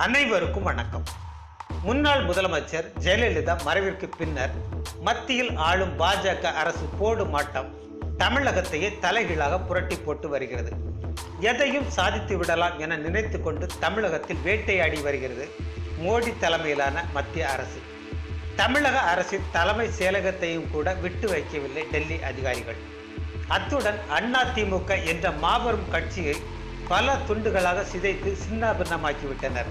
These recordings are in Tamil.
அனைவருக்கும் வணக்கம். முன்னாள் முதலமைச்சர் ஜெயலலிதா மறைவிற்கு பின்னர் மத்தியில் ஆளும் பாஜக அரசு போடும் மாட்டம் தமிழகத்தையே தலைகீழாக புரட்டி போட்டு வருகிறது. எதையும் சாதித்து விடலாம் என நினைத்து கொண்டு தமிழகத்தில் வேட்டையாடி வருகிறது மோடி தலைமையிலான மத்திய அரசு. தமிழக அரசின் தலைமை செயலகத்தையும் கூட விட்டு வைக்கவில்லை டெல்லி அதிகாரிகள். அத்துடன் அதிமுக என்ற மாபெரும் கட்சியை பல துண்டுகளாக சிதைத்து சின்னாபின்னமாக்கிவிட்டனர்.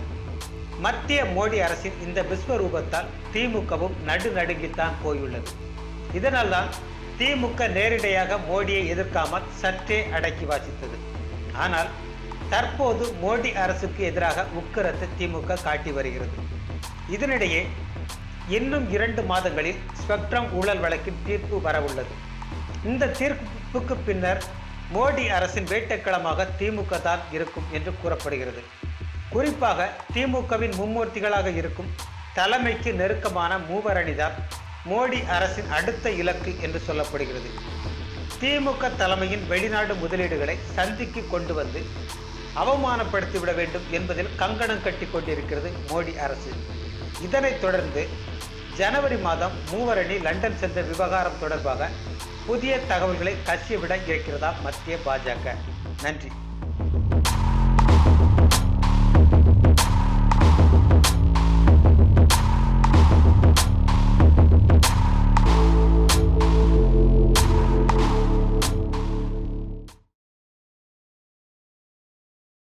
மத்திய மோடி அரசின் இந்த விஸ்வரூபத்தால் திமுகவும் நடுநடுங்கித்தான் போயுள்ளது. இதனால்தான் திமுக நேரிடையாக மோடியை எதிர்க்காமல் சற்றே அடக்கி வாசித்தது. ஆனால் தற்போது மோடி அரசுக்கு எதிராக உக்கிரத்தை திமுக காட்டி வருகிறது. இதனிடையே இன்னும் இரண்டு மாதங்களில் ஸ்பெக்ட்ரம் ஊழல் வழக்கின் தீர்ப்பு வரவுள்ளது. இந்த தீர்ப்புக்கு பின்னர் மோடி அரசின் வேட்டைக்களமாக திமுக தான் இருக்கும் என்று கூறப்படுகிறது. குறிப்பாக திமுகவின் மும்மூர்த்திகளாக இருக்கும் தலைமைக்கு நெருக்கமான மூவரணிதான் மோடி அரசின் அடுத்த இலக்கு என்று சொல்லப்படுகிறது. திமுக தலைமையின் வெளிநாடு முதலீடுகளை சந்திக்கு கொண்டு வந்து அவமானப்படுத்திவிட வேண்டும் என்பதில் கங்கணம் கட்டி கொண்டிருக்கிறது மோடி அரசு. இதனைத் தொடர்ந்து ஜனவரி மாதம் மூவரணி லண்டன் சென்ற விவகாரம் தொடர்பாக புதிய தகவல்களை கசியவிட இருக்கிறதா மத்திய பாஜக? நன்றி.